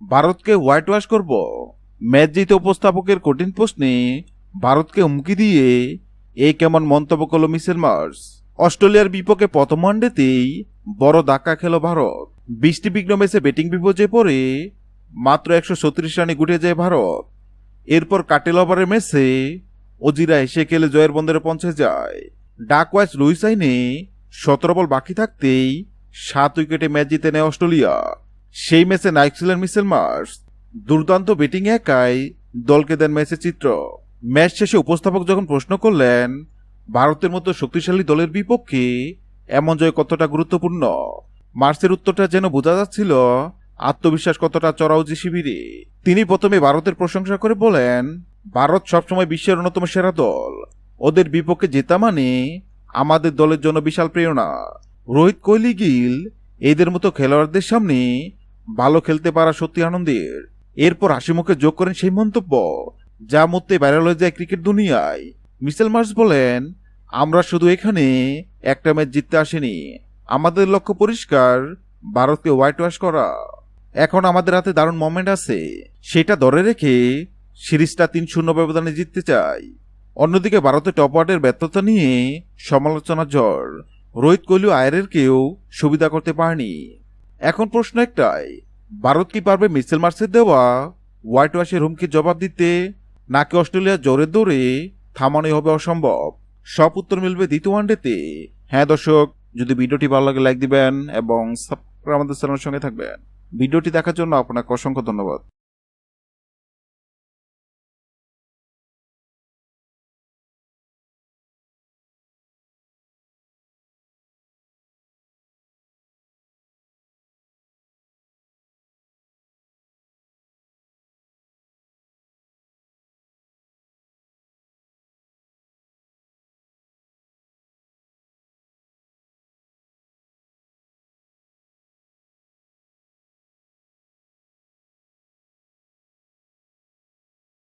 ভারতকে white wash করব। Match জিতে উপস্থাপকের কঠিন প্রশ্নে ভারতকে হুমকি দিয়ে এই কেমন মন্তব্য করল মিসেল মার্স? অস্ট্রেলিয়ার বিপক্ষে প্রথম ওয়ানডেতেই বড় ধাক্কা খেল ভারত। বৃষ্টি বিঘ্ন ম্যাচে ব্যাটিং বিপর্যয়ে পড়ে মাত্র একশো ছত্রিশ রানে গুটে যায় ভারত। এরপর কাটেল ওভারের ম্যাচে অজিরা এসে খেলে জয়ের বন্দরে পৌঁছে যায়। ডাক ওয়াইস লুইস আইনে সতেরো বল বাকি থাকতেই সাত উইকেটে ম্যাচ জিতে নেয় অস্ট্রেলিয়া। সেই ম্যাচে নায়ক ছিলেন মিসেল মার্স। দুর্দান্ত ব্যাটিং একাই দলকে দেন ম্যাচের চিত্র। ম্যাচ শেষে উপস্থাপক যখন প্রশ্ন করলেন, ভারতের মতো শক্তিশালী দলের বিপক্ষে এমন জয় কতটা গুরুত্বপূর্ণ? মার্সের উত্তরটা যেন বোঝা যাচ্ছিল আত্মবিশ্বাস কতটা চড়াও যে শিবিরে। তিনি প্রথমে ভারতের প্রশংসা করে বলেন, ভারত সবসময় বিশ্বের অন্যতম সেরা দল। ওদের বিপক্ষে জেতা মানে আমাদের দলের জন্য বিশাল প্রেরণা। রোহিত কোহলি গিল, এদের মতো খেলোয়াড়দের সামনে ভালো খেলতে পারা সত্যি আনন্দের। এরপর হাসি মুখে যোগ করেন সেই মন্তব্য, যা মধ্যে ভাইরাল হয়ে যায় ক্রিকেট দুনিয়ায়। মিসেল মার্স বলেন, আমরা শুধু এখানে একটা ম্যাচ জিততে আসিনি। আমাদের লক্ষ্য পরিষ্কার, ভারতকে হোয়াইট ওয়াশ করা। এখন আমাদের হাতে দারুণ মোমেন্ট আছে। সেটা ধরে রেখে সিরিজটা তিন শূন্য ব্যবধানে জিততে চাই। অন্যদিকে ভারতের টপ ওয়ার্ডের ব্যর্থতা নিয়ে সমালোচনা জ্বর রোহিত কোহলি আয়ারের কেউ সুবিধা করতে পারেনি। এখন প্রশ্ন একটাই, ভারত কি পারবে মিসেল মার্সের দেওয়া? হোয়াইট ওয়াশের হুমকির জবাব দিতে? নাকি অস্ট্রেলিয়া জোরে দৌড়ে থামানোই হবে অসম্ভব? সব উত্তর মিলবে দ্বিতীয় ওয়ানডেতে। হ্যাঁ দর্শক, যদি ভিডিওটি ভালো লাগে লাইক দিবেন এবং আমাদের চ্যানেলের সঙ্গে থাকবেন। ভিডিওটি দেখার জন্য আপনাকে অসংখ্য ধন্যবাদ।